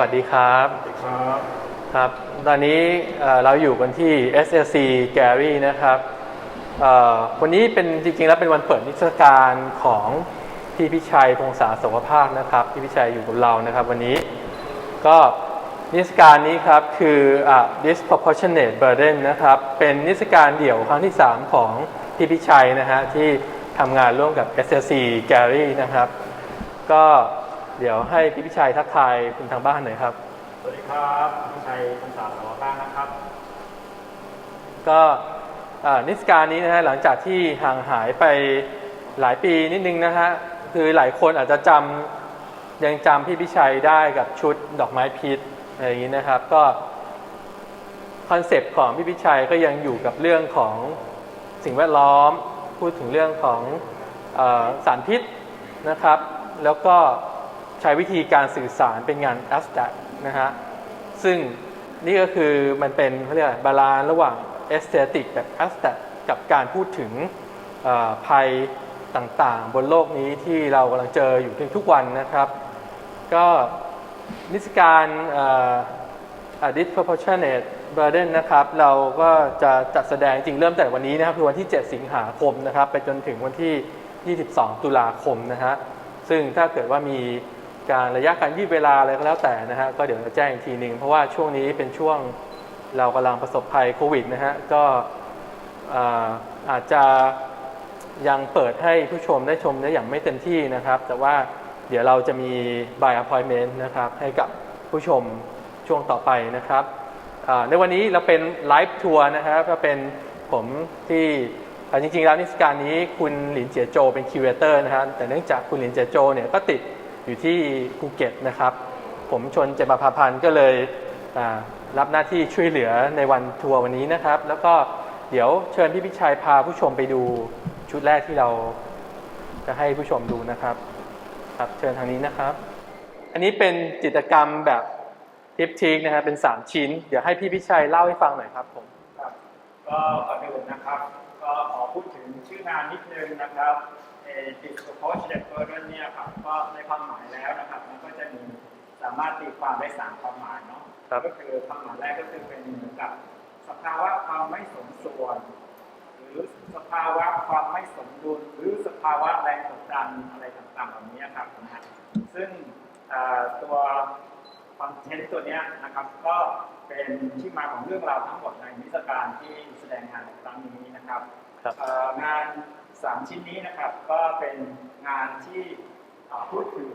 วัสดีครับครับครับ ตอนนี้เอ่อเราอยู่กันที่ SLC Gallery นะครับเอ่อวันนี้เป็นจริงๆ แล้วเป็นวันเปิดนิทรรศการของพี่พิชัยพงษาสวภาคนะครับพี่พิชัยอยู่กับเรานะครับ วันนี้ก็นิทรรศการนี้ครับคืออะ disproportionate burden นะครับ เป็นนิทรรศการเดี่ยวครั้งที่ 3 ของพี่พิชัยนะฮะที่ทำงานร่วมกับ SLC Gallery นะครับ ก็ เดี๋ยวให้พี่พิชัยทักทายคุณทางบ้านหน่อยครับ สวัสดีครับพี่ชัยคำสาสวบ้างนะครับ ก็อ่านิทรรศการนี้นะฮะหลังจากที่ห่างหายไปหลายปีนิดนึงนะฮะคือหลายคนอาจจะจำยังจำพี่พิชัยได้กับชุดดอกไม้พิษอะไรอย่างนี้นะครับ ก็คอนเซปต์ของพี่พิชัยก็ยังอยู่กับเรื่องของสิ่งแวดล้อม พูดถึงเรื่องของเออสารพิษนะครับ แล้วก็ ใช้วิธีการสื่อสารเป็นงาน abstract นะฮะ ซึ่งนี่ก็คือมันเป็นเขาเรียกบาลานระหว่างเอสเตติกแบบแอสแตกับการพูดถึงภัยต่างๆ บนโลกนี้ที่เรากำลังเจออยู่ทุกวันนะครับ ก็นิทรรศการอ่อ a disproportionate burden นะครับ เราก็จะจัดแสดงจริงเริ่มแต่วันนี้นะครับคือวันที่ 7 สิงหาคมนะครับ ไปจนถึงวันที่ 22 ตุลาคมนะฮะ ซึ่งถ้าเกิดว่ามี การระยะการยืดเวลาอะไรก็แล้วแต่นะฮะก็เดี๋ยวจะแจ้งอีกทีหนึ่งเพราะว่าช่วงนี้เป็นช่วงเรากำลังประสบภัยโควิดนะฮะก็อาอาจจะยังเปิดให้ผู้ชมได้ชมได้อย่างไม่เต็มที่นะครับ แต่ว่าเดี๋ยวเราจะมี by appointment นะครับ ให้กับผู้ชมช่วงต่อไปนะครับในวันนี้เราเป็นไลฟ์ทัวร์นะครับก็เป็นผมที่อ่จริงๆแล้วนิทรรศการนี้คุณหลินเจียโจเป็นคิวเรเตอร์นะฮะแต่เนื่องจากคุณหลินเจียโจเนี่ยก็ติด อยู่ที่ภูเก็ตนะครับ ผมชนเจมพาพันธ์ก็เลยรับหน้าที่ช่วยเหลือในวันทัวร์วันนี้นะครับ แล้วก็เดี๋ยวเชิญพี่พิชัยพาผู้ชมไปดูชุดแรกที่เราจะให้ผู้ชมดูนะครับ ครับเชิญทางนี้นะครับ อันนี้เป็นจิตรกรรมแบบทิปทิกนะครับเป็น 3 ชิ้น เดี๋ยวให้พี่พิชัยเล่าให้ฟังหน่อยครับผมก็ก่อนอื่นนะครับ ก็ขอพูดถึงชื่องานนิดนึงนะครับ เอ่อ disproportionate burden เนี่ยครับก็ในความหมายแล้วนะครับมันก็จะมีสามารถตีความได้สามความหมายเนาะครับก็คือความหมายแรกก็คือเป็นเหมือนกับสภาวะความไม่สมส่วน หรือสภาวะความไม่สมดุลหรือสภาวะแรงกดดันอะไรต่างๆเหล่านี้ครับนะฮะซึ่งเอ่อตัวคอนเทนต์ตัวเนี้ยนะครับก็เป็นที่มาของเรื่องราวทั้งหมดในนิทรรศการที่แสดงงานในครั้งนี้นะครับครับเอ่องาน สามชิ้นนี้นะครับก็เป็นงานที่เอ่อพูดถึง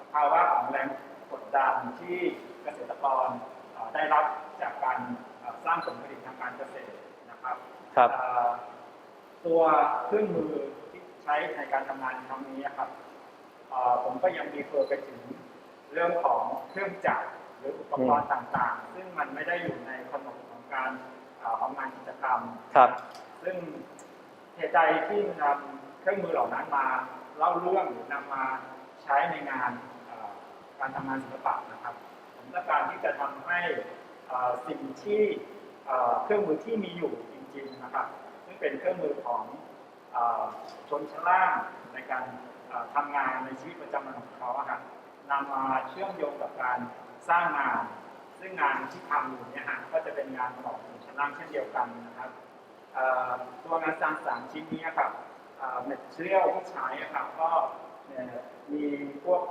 สภาวะของแรงกดดันที่เกษตรกรเอ่อได้รับจากการเอ่อสร้างผลผลิตทางการเกษตรนะครับครับเอ่อตัวเครื่องมือที่ใช้ในการทำงานครั้งนี้นะครับเอ่อผมก็ยังมีเฟิร์ไปถึงเรื่องของเครื่องจักรหรืออุปกรณ์ต่างๆ ซึ่งมันไม่ได้อยู่ในขนบของการเอ่อของงานกิจกรรมครับ ซึ่ง เหตุใดที่นำเครื่องมือเหล่านั้นมาเล่าเรื่องหรือนำมาใช้ในงานการทำงานศิลปะนะครับผมต้องการที่จะทำให้สิ่งที่เครื่องมือที่มีอยู่จริงๆนะครับซึ่งเป็นเครื่องมือของชนชั้นล่างในการทำงานในชีวิตประจำวันของเขาครับนำมาเชื่อมโยงกับการสร้างงาน ซึ่งงานที่ทำอยู่เนี่ยฮะก็จะเป็นงานของชนชั้นล่างเช่นเดียวกันนะครับ ตัวงานสร้างสรรค์ชิ้นนี้ครับเมทเรียลที่ใช้ครับก็มีพวก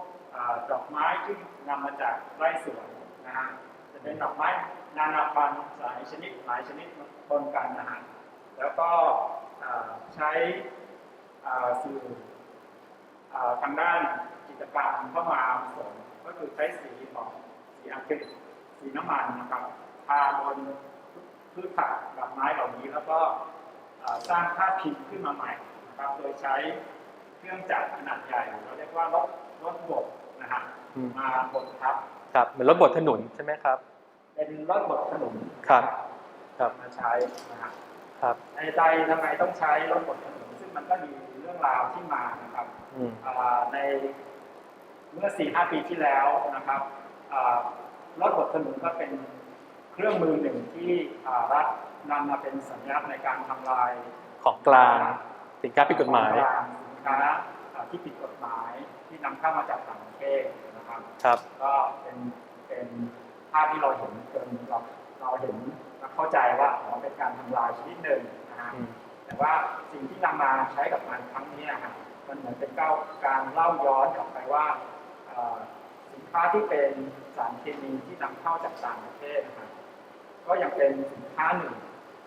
ดอกไม้ที่นำมาจากไร่สวนนะฮะจะเป็นดอกไม้นานาพันธุ์หลายชนิดหลายชนิดปนกันนะฮะแล้วก็ใช้สื่อทางด้านจิตรกรรมเข้ามาผสมก็คือใช้สีของสีอะคริลิกสีน้ำมันนะครับทาบน พืชผักดอกไม้เหล่านี้แล้วก็เอ่อสร้างภาพพิมพ์ขึ้นมาใหม่นะครับโดยใช้เครื่องจักรขนาดใหญ่เราเรียกว่ารถรถบดนะฮะอืมมาบดทับครับเหมือนรถบดถนนใช่ไหมครับ เป็นรถบดขนมครับครับมาใช้นะฮะครับในใจทำไมต้องใช้รถบดขนมซึ่งมันก็มีเรื่องราวที่มานะครับอืมอ่าในเมื่อ4ีหปีที่แล้วนะครับอ่ารถบดขนุนก็เป็น เครื่องมือหนึ่งที่อ่ารัฐนำมาเป็นสัญลักษณ์ในการทำลายของกลางสินค้าผิดกฎหมายของกลางสินค้าอ่าที่ผิดกฎหมายที่นำเข้ามาจากต่างประเทศนะครับครับก็เป็นเป็นเป็นภาพที่เราเห็นเกินเราเราเห็นเราเข้าใจว่าอ๋อเป็นการทำลายชนิดหนึ่งนะฮะอืมแต่ว่าสิ่งที่นำมาใช้กับงานครั้งนี้ครับมันเหมือนเป็นเก้าการเล่าย้อนกลับไปว่าเอ่อสินค้าที่เป็นสารเคมีที่นำเข้าจากต่างประเทศนะครับ ก็ยังเป็นสินค้าหนึ่ง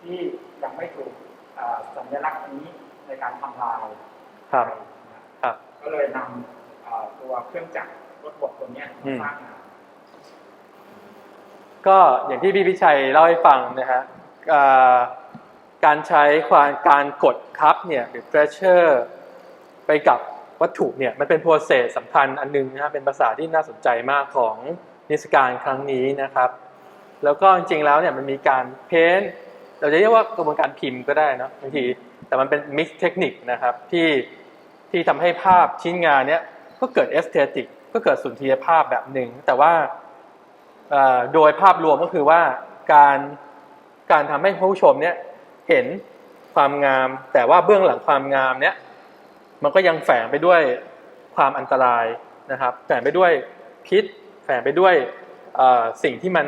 ที่ยังไม่ถูกเอ่อสัญลักษณ์นี้ในการทำลายครับนะครับ ก็เลยนำเอ่อตัวเครื่องจักรรถบดตัวเนี้ยอืมามสร้างงานก็อย่างที่พี่พิชัยเล่าให้ฟังนะฮะเอ่อการใช้ความการกดคัพเนี่ยหรือ pressure ไปกับวัตถุเนี่ยมันเป็นโปรเซสสำคัญอันหนึงนะฮะเป็นภาษาที่น่าสนใจมากของนิทรรศการครั้งนี้นะครับ แล้วก็จริงๆแล้วเนี่ยมันมีการเพ้นเราจะเรียกว่ากระบวนการพิมพ์ก็ได้เนอะบางทีแต่มันเป็นมิกซ์เทคนิคนะครับที่ที่ทำให้ภาพชิ้นงานเนี้ยก็เกิดเอสเตติกก็เกิดสุนทรียภาพแบบหนึ่งแต่ว่าโดยภาพรวมก็คือว่าการการทำให้ผู้ชมเนี่ยเห็นความงาม แต่ว่าเบื้องหลังความงามเนี่ยมันก็ยังแฝงไปด้วยความอันตรายนะครับแฝงไปด้วยพิษ แฝงไปด้วยสิ่งที่มัน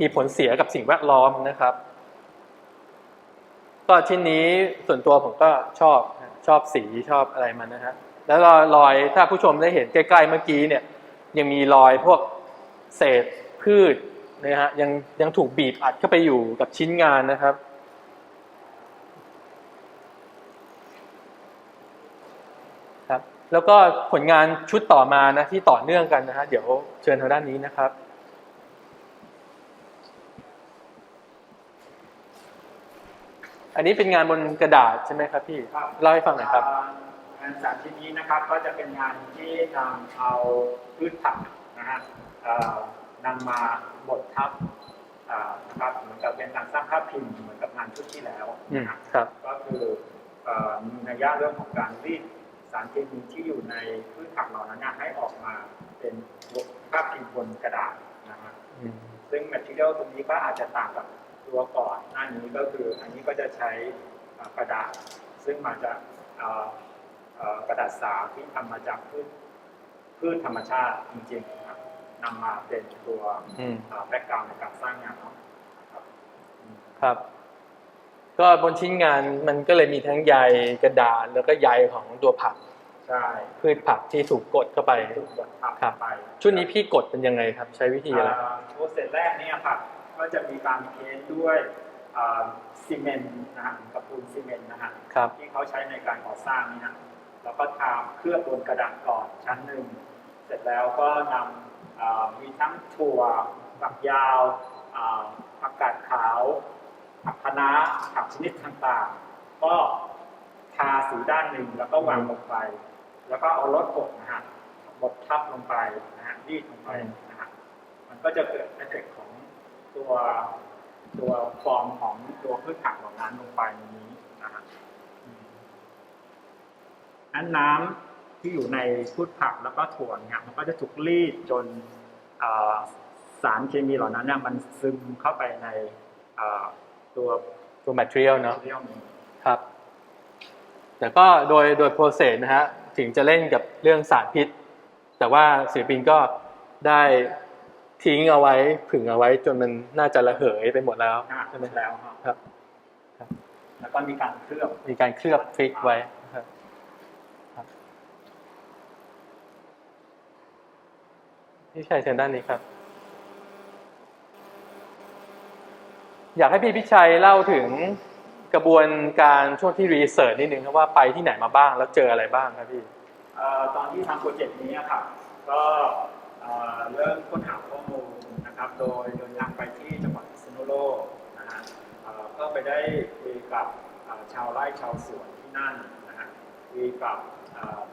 มีผลเสียกับสิ่งแวดล้อมนะครับ ก็ชิ้นนี้ส่วนตัวผมก็ชอบชอบสีชอบอะไรมันนะฮะแล้วรอยรอยถ้าผู้ชมได้เห็นใกล้ๆเมื่อกี้เนี่ย ยังมีรอยพวกเศษพืชนะฮะยังยังถูกบีบอัดเข้าไปอยู่กับชิ้นงานนะครับครับ แล้วก็ผลงานชุดต่อมานะที่ต่อเนื่องกันนะฮะเดี๋ยวเชิญทางด้านนี้นะครับ อันนี้เป็นงานบนกระดาษใช่ไหมครับพี่ครับเล่าให้ฟังหน่อยครับอ่างานจากชิ้นนี้นะครับก็จะเป็นงานที่นำเอาพืชผักนะฮะเอ่อนำมาบดทับอ่านะครับเหมือนกับเป็นการสร้างภาพพิมพ์เหมือนกับงานชุดที่แล้วอืมนะครับ ครับ ก็คือเอ่อมีนัยยะเรื่องของการรีดสารเคมีที่อยู่ในพืชผักเหล่านั้นนะให้ออกมาเป็นภาพพิมพ์บนกระดาษนะฮะ อืมซึ่ง material ตรงนี้ก็อาจจะต่างกับ ตัวก่อนหน้านี้ก็คืออันนี้ก็จะใช้อ่ากระดาษ ซึ่งมาจากอ่าเอ่อกระดาษสาที่ทำมาจากพืชพืชธรรมชาติจริงๆนะครับนำมาเป็นตัวอืมแบ็กกราวในการสร้างงานเนาะครับอืมครับ ก็บนชิ้นงานมันก็เลยมีทั้งใยกระดาษแล้วก็ใยของตัวผักใช่พืชผักที่ถูกกดเข้าไปถูกบดทับครับไป ชุดนี้พี่กดเป็นยังไงครับ ใช้วิธีอะไรอ่าโปรเซสแรกเนี่ยครับ ก็จะมีการเพ้นท์ด้วยอ่าซีเมนต์นะฮะกับปูนซีเมนต์นะฮะครับที่เขาใช้ในการก่อสร้างนี่นะแล้วก็ทาเคลือบบนกระดาษก่อนชั้นหนึ่งเสร็จแล้วก็นำอ่ามีทั้งถั่วฝักยาวอ่าผักกาดขาวผักคะน้าผักชนิดต่างๆ ก็ทาสีด้านหนึ่งแล้วก็วางลงไป แล้วก็เอารถบดนะฮะบดทับลงไปนะฮะรีดลงไปนะฮะมันก็จะเกิดเอฟเฟกต์ของ ตัวตัวฟอร์มของตัวพืชผักเหล่านั้นลงไปในนี้นะฮะนั้นน้ำที่อยู่ในพืชผักแล้วก็ถั่วเนี่ยมันก็จะถูกรีดจนเอ่อสารเคมีเหล่านั้นเนี่ยมันซึมเข้าไปในเอ่อตัวตัว material เนาะเรียลนี้ครับ แต่ก็โดยโดย process นะฮะถึงจะเล่นกับเรื่องสารพิษ แต่ว่าศิลปินก็ได้ ทิ้งเอาไว้ผึ่งเอาไว้จนมันน่าจะระเหยไปหมดแล้วนะใช่ไหมแล้วครับครับครับ แล้วก็มีการเคลือบมีการเคลือบฟิกไว้นะครับครับพี่ชัยเชิญด้านนี้ครับ อยากให้พี่พิชัยเล่าถึงกระบวนการช่วงที่รีเสิร์ชนิดนึงครับว่าไปที่ไหนมาบ้างแล้วเจออะไรบ้างครับพี่เอ่อตอนที่ทำโปรเจกต์นี้ครับ ก็ เริ่มค้นหาข้อมูลนะครับ โดยเดินทางไปที่จังหวัดพิษณุโลกนะฮะก็ไปได้คุยกับชาวไร่ชาวสวนที่นั่นนะฮะคุยกับ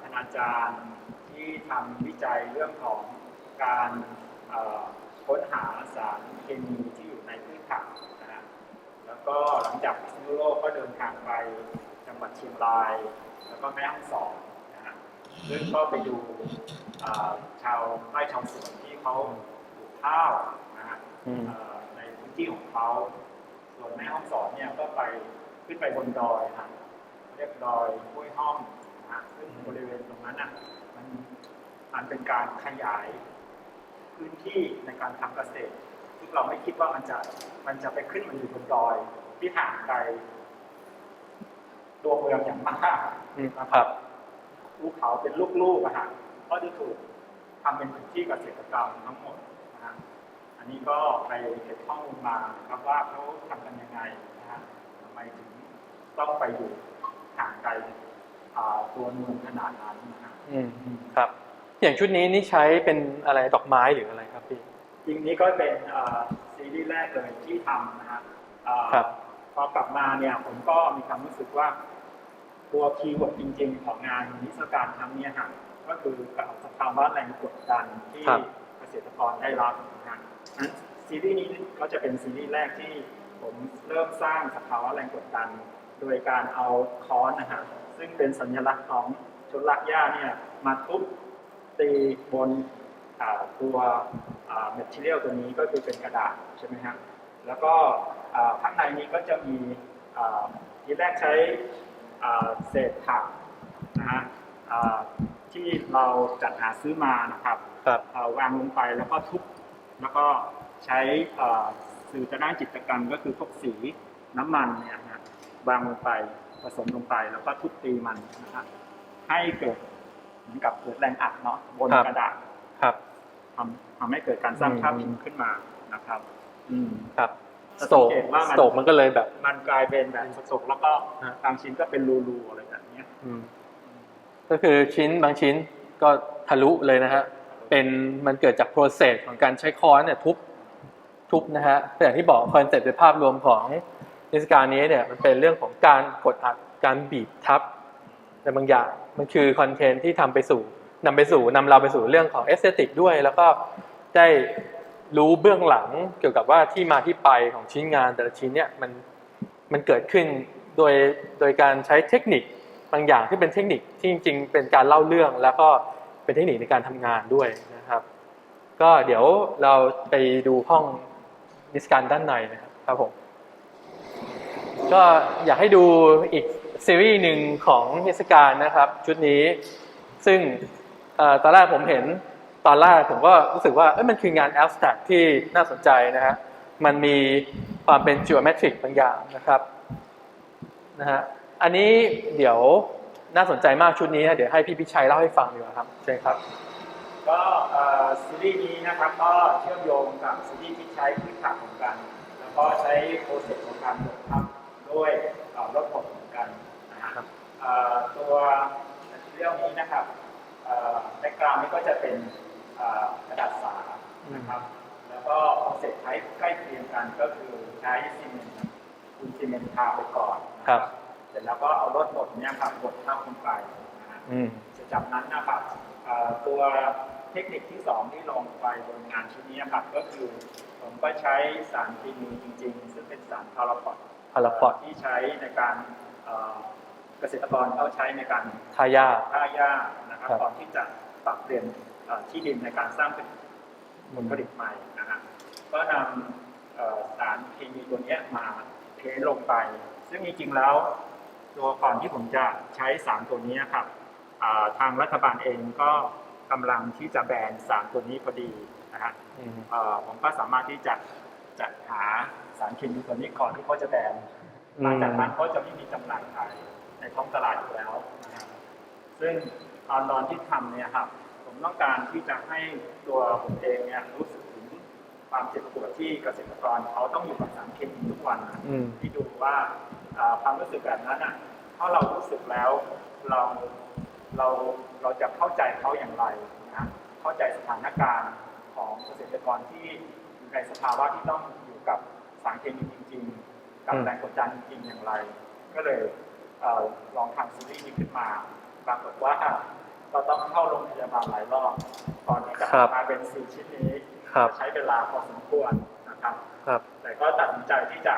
คณาจารย์ที่ทำวิจัยเรื่องของการค้นหาสารเคมีที่อยู่ในพืชผักนะฮะแล้วก็หลังจากพิษณุโลกก็เดินทางไปจังหวัดเชียงราย แล้วก็แม่ฮ่องสอนนะฮะซึ่งก็ไปดู ชาวไร่ชาวสวนที่เขาปลูกข้าวนะฮะอืมเอ่อในพื้นที่ของเขาส่วนแม่ฮ่องสอนเนี่ยก็ไปขึ้นไปบนดอยนะเรียกดอยห้วยห้อมนะฮะซึ่งบริเวณตรงนั้นอะมันมันเป็นการขยายพืพื้นที่ในการทำเกษตรซึ่งเราไม่คิดว่ามันจะมันจะไปขึ้นมาอยู่บนดอยที่ห่างไกลตัวเมืองอย่างมากอืมนะคครัรับบภูเขาเป็นลูกๆอะฮะ ก็จะถูกทำเป็นพื้นที่เกษตรกรรมทั้งหมดนะฮะอันนี้ก็ไปเก็บข้อมูลมานะครับว่าเขาทำกันยังไงนะฮะทำไมถึงต้องไปอยู่ห่างไกลอ่าตัวเมืองขนาดนั้นนะฮะอืมอืมครับ อย่างชุดนี้นี่ใช้เป็นอะไรดอกไม้หรืออะไรครับพี่จริงนี้ก็เป็นอ่าซีรีส์แรกเลยที่ทำนะฮะอ่าครับพอกลับมาเนี่ยผมก็มีความรู้สึกว่า ตัวคีย์เวิร์ดจริง ๆ ของงานนิทรรศการครั้งเนี้ยฮะ ก็คือกับสภาวะแรงกดดันที่ครับ เกษตรกรได้รับนะฮะนั้นซีรีส์นี้ก็จะเป็นซีรีส์แรกที่ผมเริ่มสร้างสภาวะแรงกดดัน โดยการเอาค้อนนะฮะซึ่งเป็นสัญลักษณ์ของชนลักหญ้าเนี่ยมาทุบตีบนอ่าตัวเมท e เ i ียลตัวนี้ก็คือเป็นกระดาษใช่ไหมฮะแล้วก็อ่าข้างในนี้ก็จะมีอ่าทีแรกใช้อ่าเศษผักนะฮะอ่า ที่เราจัดหาซื้อมานะครับครับเอ่อวางลงไปแล้วก็ทุบแล้วก็ใช้เอ่อสื่อทางด้านจิตรกรรมก็คือพวกสีน้ำมันเนี่ยนะวางลงไปผสมลงไปแล้วก็ทุบตีมันนะครับให้เกิดเหมือนกับเกิดแรงอัดเนาะบนครับกระดาษครับทำทำให้เกิดการสร้างอืมภาพพิมพ์ขึ้นมานะครับ อืมครับจะสโตกสังเกตว่ามันสโตกมันก็เลยแบบ มันกลายเป็นแบบสกๆแล้วก็ฮะบางชิ้นก็เป็นรูๆอะไรแบบเนี้ยอืม ก็คือชิ้นบางชิ้นก็ทะลุเลยนะฮะเป็นมันเกิดจาก process ของการใช้ค้อนเนี่ยทุบทุบนะฮะอย่างที่บอกคอนเซ็ปต์ในภาพรวมของนิทรรศการนี้เนี่ยมันเป็นเรื่องของการกดอัดการบีบทับในบางอย่างมันคือคอนเทนต์ที่ทำไปสู่นำไปสู่นำเราไปสู่เรื่องของเอสเตติกด้วย แล้วก็ได้รู้เบื้องหลังเกี่ยวกับว่าที่มาที่ไปของชิ้นงานแต่ละชิ้นเนี่ยมันมันเกิดขึ้นโดยโดยการใช้เทคนิค บางอย่างที่เป็นเทคนิคที่จริง ๆ เป็นการเล่าเรื่องแล้วก็เป็นเทคนิคในการทำงานด้วยนะครับ ก็เดี๋ยวเราไปดูห้องนิสการด้านในนะครับครับผมก็อยากให้ดูอีกซีรีส์หนึ่งของนิสการนะครับ ชุดนี้ซึ่งอตอนแรกผมเห็นตอนแรกผมก็รู้สึกว่ามันคืองาน abstract ที่น่าสนใจนะฮะมันมีความเป็น geometric บางอย่างนะครับนะฮะ อันนี้เดี๋ยวน่าสนใจมากชุดนี้นะเดี๋ยวให้พี่พิชัยเล่าให้ฟังดีกว่าครับเชิญครับ ก็เอ่อซีรีส์นี้นะครับก็เชื่อมโยงกับซีรีส์ที่ใช้พื้นฐานของกัน แล้วก็ใช้โปรเซสของการบดทับด้วยเอ่อรถบดเหมือนกันนะฮะครับเอ่อตัวเรื่องนี้นะครับแบ็กกราวน์นี้ก็จะเป็นเอ่อกระดาษสานะครับ แล้วก็โปรเซสใช้ใกล้เคียงกันก็คือใช้ซีเมนต์คูณซีเมนต์ทาไปก่อนนะครับ เสร็จแล้วก็เอารถบดเนี่ยครับบดทับลงไปนะฮะอืม จากนั้นนะครับเอ่อตัวเทคนิคที่สองที่ลงไปบนงานชิ้นนี้ครับก็คือผมก็ใช้สารเคมีจริง ๆ ซึ่งเป็นสารพาราพอด พาราพอดที่ใช้ในการเอ่อเกษตรกรเขาใช้ในการทายา ฆ่าหญ้านะครับครับ ก่อนที่จะปรับเปลี่ยนเอ่อที่ดินในการสร้างเป็น ผลผลิตใหม่นะฮะก็นำเอ่อสารเคมีตัวเนี้ยมาเทลงไป ซึ่งจริงๆแล้ว ตัวก่อนที่ผมจะใช้สารตัวนี้ครับอ่าทางรัฐบาลเองก็กำลังที่จะแบนสารตัวนี้พอดีนะฮะอืมเอ่อผมก็สามารถที่จะจัดหาสารเคมีตัวนี้ก่อนที่เขาจะแบนหลังจากนั้นเขาจะไม่มีจำหน่ายขายในท้องตลาดอยู่แล้วนะครับซึ่งตอนตอนที่ทำเนี่ยครับ ผมต้องการที่จะให้ตัวผมเองเนี่ยรู้สึกถึงความเจ็บปวดที่เกษตรกรเขาต้องอยู่กับสารเคมีทุกวันนะอืมที่ดูว่าอ่า ความรู้สึกแบบนั้นอะถ้าเรารู้สึกแล้วเราเราเราจะเข้าใจเขาอย่างไรนะเข้าใจสถานการณ์ของเกษตรกรที่อยู่ในสภาวะที่ต้องอยู่กับสารเคมีจริง ๆ กับอืมแรงกดดันจริงๆอย่างไร ก็เลยเออลองทำซีรีส์นี้ขึ้นมาปรากฏว่าเราต้องเข้าโรงพยาบาลหลายรอบก่อนที่จะออกมาเป็นสี่ชิ้นนี้ครับใช้เวลาพอสมควรนะครับครับ แต่ก็ตัดสินใจที่จะ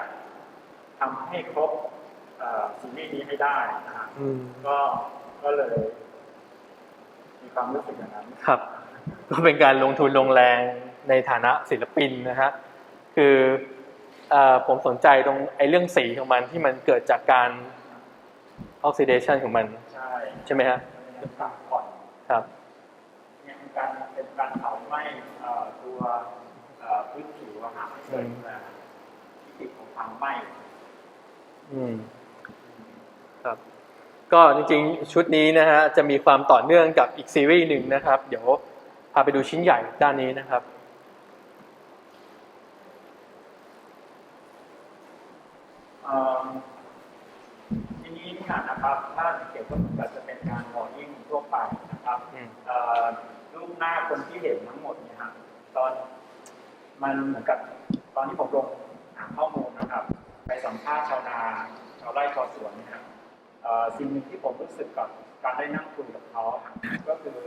ทำให้ครบเอ่อซีรีส์นี้ให้ได้นะฮะอืมก็ก็เลย มีความรู้สึกอย่างนั้นครับ ก็เป็นการลงทุนลงแรงในฐานะศิลปินนะฮะคือเอ่อผมสนใจตรงไอ้เรื่องสีของมันที่มันเกิดจากการออกซิเดชันของมัน ใช่ใช่ไหมฮะเป็นการผ่อนครับเนี่ยเป็นการเป็นการเผาไหม้เอ่อตัวกิดมาวิกฤตของความไหม้ อืมครับก็จริงๆ ชุดนี้นะฮะจะมีความต่อเนื่องกับอีกซีรีส์หนึ่งนะครับ เดี๋ยวพาไปดูชิ้นใหญ่ด้านนี้นะครับเอ่อทีนี้เนี่ยนะครับถ้าสังเกตก็เหมือนกับจะเป็นการวอร์นิ่งทั่วไปนะครับอืมเอ่อรูปหน้าคนที่เห็นทั้งหมดเนี่ยฮะตอนมันเหมือนกับตอนที่ผมลงหาข้อมูลนะครับ ไปสัมภาษณ์ชาวนาชาวไร่ชาวสวนเนี่ยครับเอ่อสิ่งหนึ่งที่ผมรู้สึกกับการได้นั่งคุยกับเขาครับก็คือ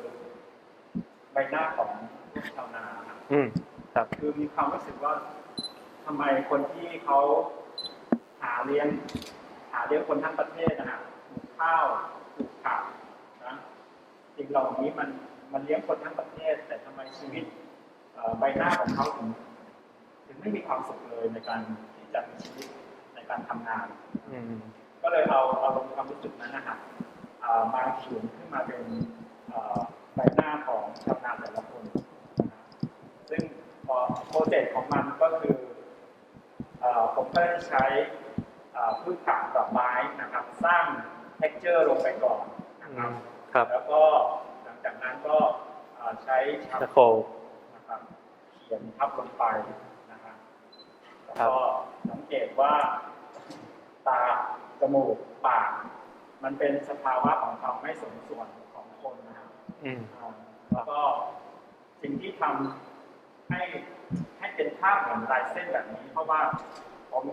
ใบหน้าของลูกชาวนาครับอืมครับคือมีความรู้สึกว่าทำไมคนที่เขาหาเลี้ยงหาเลี้ยงคนทั้งประเทศนะฮะปลูกข้าวปลูกผักนะสิ่งเหล่านี้มันมันเลี้ยงคนทั้งประเทศ แต่ทำไมชีวิตเอ่อใบหน้าของเขาถึงถึงไม่มีความสุขเลยในการที่จะมีชีวิตใน การทำงานอืมก็เลยเอาเอาลงความรู้สึกนั้นนะฮะอ่ามาเขียนขึ้นมาเป็นเอ่อใบหน้าของชาวนาแต่ละคนนะซึ่งพอโปรเจกต์ของมันก็คือเอ่อผมก็ได้ใช้เอ่อพืชผักดอกไม้นะครับ สร้าง texture ลงไปก่อนนะครับครับแล้วก็หลังจากนั้นก็เอ่อใช้ชาตะโคโคนะครับเขียนทับลงไปนะครับแล้วครับก็สังเกตว่า ตา จมูก ปาก มันเป็นสภาวะของความไม่สมส่วนของคนนะครับอืมอ่าแล้วก็สิ่งที่ทำให้ให้เป็นภาพเหมือนลายเส้นแบบนี้ เพราะว่าผม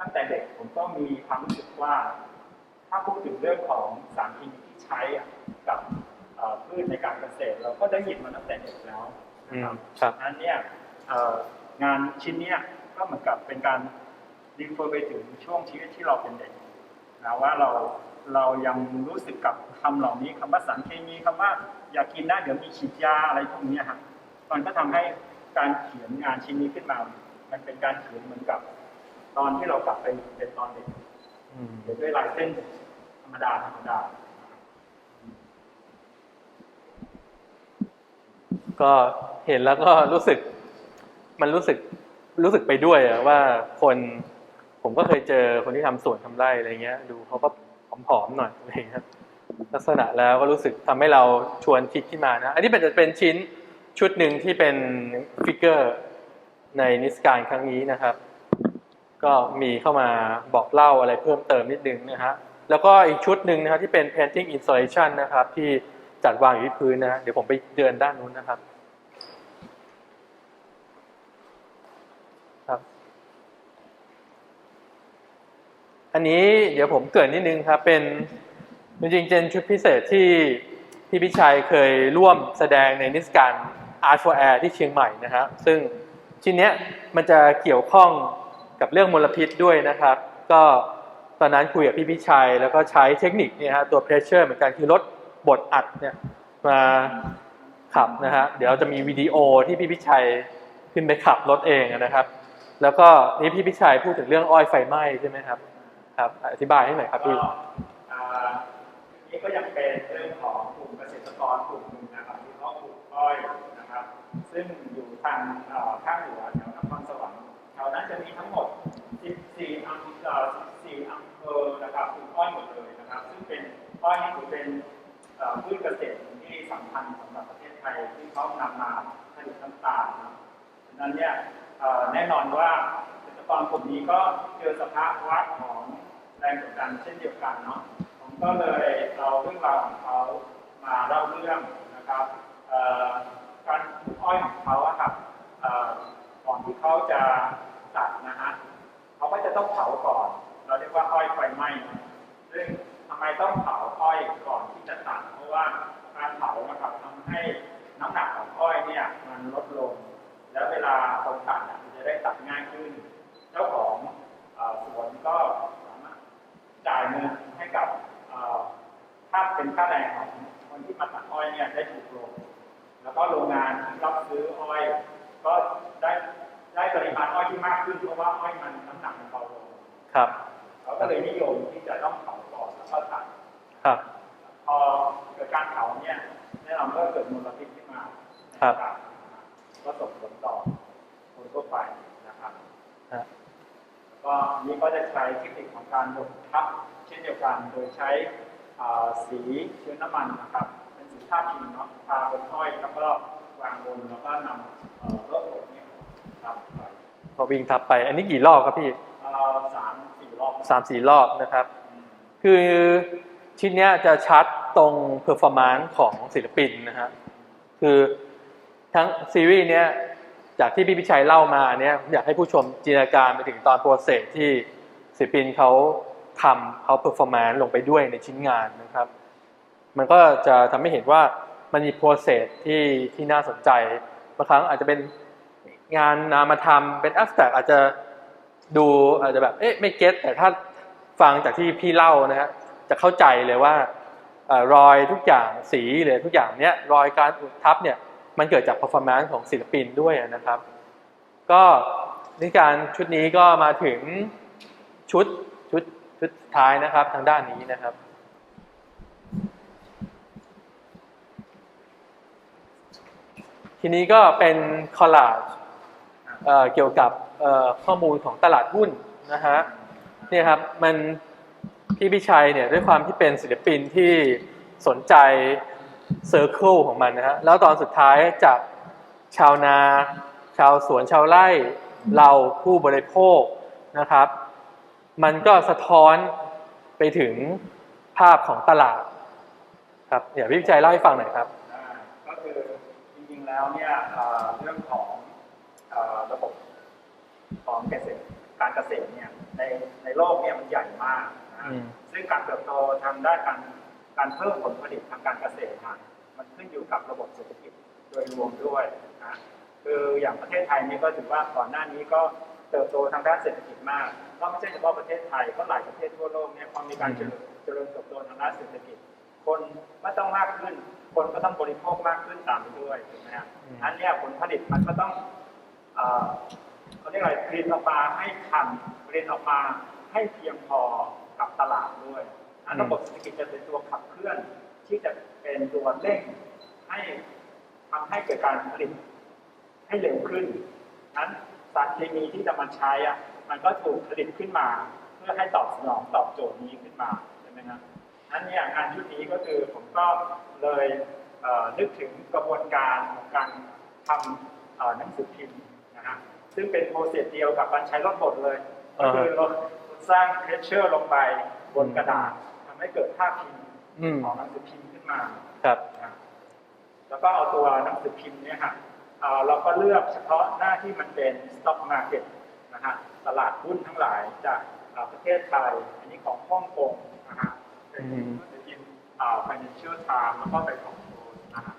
ตั้งแต่เด็กผมก็มีความรู้สึกว่า ถ้าพูดถึงเรื่องของสารเคมีที่ใช้อะกับเอ่อพืชในการเกษตร เราก็ได้ยินมาตั้งแต่เด็กแล้วอืนะคมรับครับอันเนี้ยเอ่องานชิ้นเนี้ยก็เหมือนกับเป็นการ รีเฟอร์ไปถึงช่วงชีวิตที่เราเป็นเด็กนะว่าเราเรายังรู้สึกกับคำเหล่านี้คำว่าสารเคมีคำว่าอยากกินนะเดี๋ยวมีฉีดยาอะไรพวกนี้ฮะมันก็ทำให้การเขียนงานชิ้นนี้ขึ้นมา มันเป็นการเขียนเหมือนกับ ตอนที่เรากลับไปเป็นตอนเด็กเขียนด้วยลายเส้นธรรมดาธรรมดา ก็เห็นแล้วก็รู้สึก มันรู้สึกรู้สึกไปด้วยอะว่าคน ผมก็เคยเจอคนที่ทำสวนทำไร่อะไรเงี้ย ดูเขาก็ผอมๆหน่อยอะไรเงี้ยลักษณะแล้วก็รู้สึกทำให้เราชวนคิดขึ้นมานะ อันนี้เป็นจะเป็นชิ้นชุดหนึ่งที่เป็นฟิกเกอร์ในนิสการครั้งนี้นะครับ ก็มีเข้ามาบอกเล่าอะไรเพิ่มเติมนิดนึงนะฮะแล้วก็อีกชุดหนึ่งนะครับที่เป็น painting installation นะครับ ที่จัดวางอยู่ที่พื้นนะฮะเดี๋ยวผมไปเดินด้านนู้นนะครับ อันนี้เดี๋ยวผมเกิดนิดนึงครับเป็นจริงๆเป็นชุดพิเศษที่พี่พิชัยเคยร่วมแสดงในนิทรรศการ Art for Air ที่เชียงใหม่นะฮะซึ่งชิ้นเนี้ยมันจะเกี่ยวข้องกับเรื่องมลพิษด้วยนะครับ ก็ตอนนั้นคุยกับพี่พิชัย แล้วก็ใช้เทคนิคเนี่ยฮะตัว pressure เหมือนกันคือลดบทอัดเนี่ยมาขับนะฮะเดี๋ยวจะมีวิดีโอที่พี่พิชัยขึ้นไปขับรถเองนะครับ แล้วก็นี่พี่พิชัยพูดถึงเรื่องอ้อยไฟไหม้ใช่ไหมครับ ครับอธิบายให้หน่อยครับพี่อ่านี่ก็ยังเป็นเรื่องของกลุ่มเกษตรกรกลุ่มหนึ่งนะครับที่เขาปลูกอ้อยนะครับ ซึ่งอยู่ทางเอ่อภาคเหนือแถวนครสวรรค์แถวนั้นจะมีทั้งหมด 14อำเภอ14อำเภอนะครับปลูกอ้อยหมดเลยนะครับ ซึ่งเป็นอ้อยนี่ถือเป็นพืชเกษตรที่สำคัญสำหรับประเทศไทยที่เขานำมาผลิตน้ำตาลนะครับฉะนั้นเนี่ยแน่นอนว่าเกษตรกรกลุ่มนี้ก็เจอสภาวะของ แรงกดดันเช่นเดียวกันเนาะผมก็เลยเอาเรื่องราวของเขามาเล่าเรื่องนะครับการอ้อยของเขาครับก่อนที่เขาจะตัดนะฮะเขาก็จะต้องเผาก่อน เราเรียกว่าอ้อยไฟไหม้ซึ่งทำไมต้องเผาอ้อยก่อนที่จะตัด เพราะว่าการเผานะครับทำให้น้ำหนักของอ้อยเนี่ยมันลดลง แล้วเวลาคนตัดเนี่ยมันจะได้ตัดง่ายขึ้น เจ้าของอสวนก็ จ่ายเงินให้กับเอ่อถ้าเป็นค่าแรงของคนที่มาตัดอ้อยเนี่ยได้ถูกลง แล้วก็โรงงานที่รับซื้ออ้อย ก็ได้ได้ปริมาณอ้อยที่มากขึ้นเพราะว่าอ้อยมันน้ำหนักมันเบาลงครับเขาก็เลยนิยมที่จะต้องเผาก่อนแล้วก็ตัดครับพอเกิดการเผาเนี่ยแน่นอนก็เกิดมลพิษขึ้นมาครับก็ส่งผลต่อคนทั่วไปนะครับ อันนี้ก็จะใช้เทคนิคของการบดทับเช่นเดียวกัน โดยใช้อ่าสีเชื้อน้ำมันนะครับ เป็นสีท่าพิมพ์เนาะทาบนถ้อยแล้วก็วางบนแล้วก็นำเอ่อรถบดเนี่ยทับไปพอวิ่งทับไป อันนี้กี่รอบครับพี่เอ่อสามสี่รอบสามสี่รอบนะครับอืมคือชิ้นเนี้ยจะชัดตรงเพอร์ฟอร์มนซ์ของศิลปินนะฮะคือทั้งซีรีส์เนี้ย จากที่พี่พิชัยเล่ามาเนี้ยอยากให้ผู้ชมจินตนาการไปถึงตอนโปรเซสที่ศิลปินเขาทำเขาเพอร์ฟอร์แมนซ์ลงไปด้วยในชิ้นงานนะครับ มันก็จะทำให้เห็นว่ามันมีโปรเซสที่ที่น่าสนใจบางครั้งอาจจะเป็นงานนามธรรมเป็นแอสแตกอาจจะดูอาจจะแบบเอ๊ะไม่เก็ตแต่ถ้าฟังจากที่พี่เล่านะฮะจะเข้าใจเลยว่าอรอยทุกอย่างสีเลยทุกอย่างเนี้ยรอยการอุดทับเนี่ย มันเกิดจาก performance ของศิลปินด้วยนะครับ ก็นิการชุดนี้ก็มาถึงชุดชุดชุดท้ายนะครับทางด้านนี้นะครับ ทีนี้ก็เป็นคอลลาจเกี่ยวกับข้อมูลของตลาดหุ้นนะฮะเนี่ยครับมันพี่พิชัยเนี่ยด้วยความที่เป็นศิลปินที่สนใจ เซอร์เคิลของมันนะฮะแล้วตอนสุดท้ายจากชาวนา ชาวสวนชาวไร่เราผู้บริโภคนะครับ มันก็สะท้อนไปถึงภาพของตลาดครับเดี๋ยวพี่พิชัยเล่าให้ฟังหน่อยครับอ่าก็คือจริงๆแล้วเนี่ยเอ่อเรื่องของเอ่อระบบของเกษตรการเกษตรเนี่ยในในโลกเนี่ยมันใหญ่มากนะอืมซึ่งการเติบโตทางด้านการ การเพิ่มผลผลิตทางการเกษตรเนี่ยมันขึ้นอยู่กับระบบเศรษฐกิจโดยรวมด้วยนะคืออย่างประเทศไทยนี่ก็ถือว่าก่อนหน้านี้ก็เติบโตทางด้านเศรษฐกิจมากก็ไม่ใช่เฉพาะประเทศไทยก็หลายประเทศทั่วโลกเนี่ยพอมีการเจริญเจริญเติบโตทางด้านเศรษฐกิจ คนก็ต้องมากขึ้น คนก็ต้องบริโภคมากขึ้นตามไปด้วยถูกไหมฮะอืมอันเนี้ยผลผลิตมันก็ต้องเอ่อเขาเรียกอะไรผลิตออกมาให้ทันผลิตออกมาให้เพียงพอกับตลาดด้วยอัน ระบบเศรษฐกิจจะเป็นตัวขับเคลื่อน ที่จะเป็นตัวเร่งให้ทำให้เกิดการผลิตให้เร็วขึ้นนั้นสารเคมีที่จะมาใช้อะมันก็ถูกผลิตขึ้นมา เพื่อให้ตอบสนองตอบโจทย์นี้ขึ้นมาใช่ไหมครับนั้นเนี่ยงานชุดนี้ก็คือผมก็เลยเนึกถึงกระบวนการของการทำหนังสือพิมพ์นะฮะซึ่งเป็นโปรเซสเดียวกับการใช้รถบดเลยก็คือเราสร้างเพชเชอร์ลงไปบนกระดาษ ให้เกิดภาพพิมพ์อืมของหนังสือพิมพ์ขึ้นมาครับนะแล้วก็เอาตัวหนังสือพิมพ์เนี่ยฮะเอ่อเราก็เลือกเฉพาะหน้าที่มันเป็น stock market นะฮะตลาดหุ้นทั้งหลายจากเอ่อประเทศไทย อันนี้ของฮ่องกงนะฮะเป็นอืมหนังสือพิมพ์เอ่อ financial times แล้วก็เป็นของโทนนะฮะ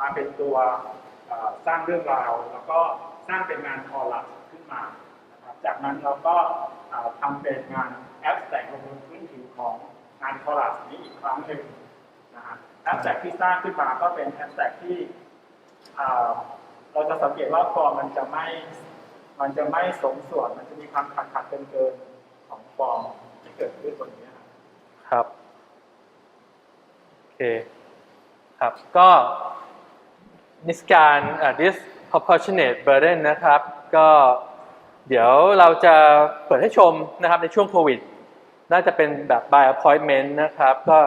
มาเป็นตัวเอ่อสร้างเรื่องราว แล้วก็สร้างเป็นงานคอลัมน์ขึ้นมานะครับจากนั้นเราก็เอ่อทำเป็นงานแอปแต่งลงบนพื้นผิวของ งานคอลัมน์นี้อีกครั้งหนึ่งนะฮะแอปแตกที่สร้างขึ้นมาก็เป็นแอปแตกที่เราจะสังเกตว่าฟอร์มมันจะไม่มันจะไม่สมส่วน มันจะมีความขัดขัดเกินๆของฟอร์มที่เกิดขึ้นบนนี้ครับครับโอเคครับก็นิสการอ่า disproportionate burden นะครับ ก็เดี๋ยวเราจะเปิดให้ชมนะครับในช่วงโควิด น่าจะเป็นแบบ by appointment นะครับ ก็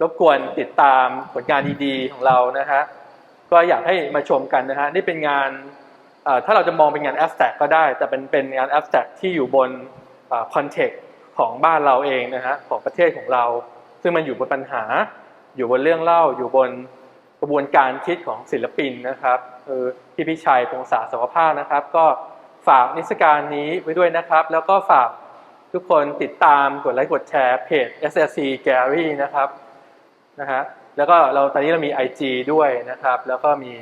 รบกวนติดตามผลงานดีๆของเรานะฮะก็อยากให้มาชมกันนะฮะนี่เป็นงานถ้าเราจะมองเป็นงาน abstract ก็ได้ แต่เป็นเป็นงาน abstract ที่อยู่บนคอนเทกต์ของบ้านเราเองนะฮะของประเทศของเรา ซึ่งมันอยู่บนปัญหา อยู่บนเรื่องเล่าอยู่บนกระบวนการคิดของศิลปินนะครับคือพี่พิชัยพงษาสวภาคนะครับ ก็ฝากนิทรรศการนี้ไว้ด้วยนะครับ แล้วก็ฝาก ทุกคนติดตามกดไลค์กดแชร์เพจ SSC Gallery นะครับนะฮะแล้วก็เราตอนนี้เรามี IG ด้วยนะครับ แล้วก็มี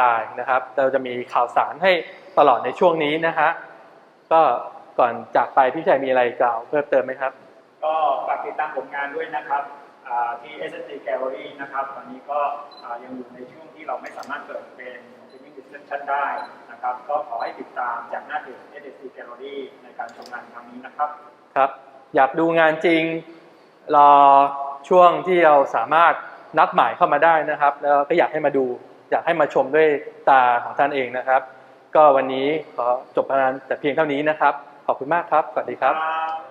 Line นะครับ เราจะมีข่าวสารให้ตลอดในช่วงนี้นะฮะก็ก่อนจากไปพี่ชัยมีอะไรกล่าวเพิ่มเติมไหมครับ ก็ฝากติดตามผลงานด้วยนะครับที่ s s d Gallery นะครับ ตอนนี้ก็ยังอยู่ในช่วงที่เราไม่สามารถเปิดเป็น Opening Discussion ได้นะครับ ก็ขอให้ติดตามจากหน้าเพจ s s d Gallery ในการชมงานครั้งนี้นะครับ ครับ อยากดูงานจริงรอช่วงที่เราสามารถนัดหมายเข้ามาได้นะครับ แล้วก็อยากให้มาดูอยากให้มาชมด้วยตาของท่านเองนะครับ ก็วันนี้ขอจบงานแต่เพียงเท่านี้นะครับ ขอบคุณมากครับ สวัสดีครับครับ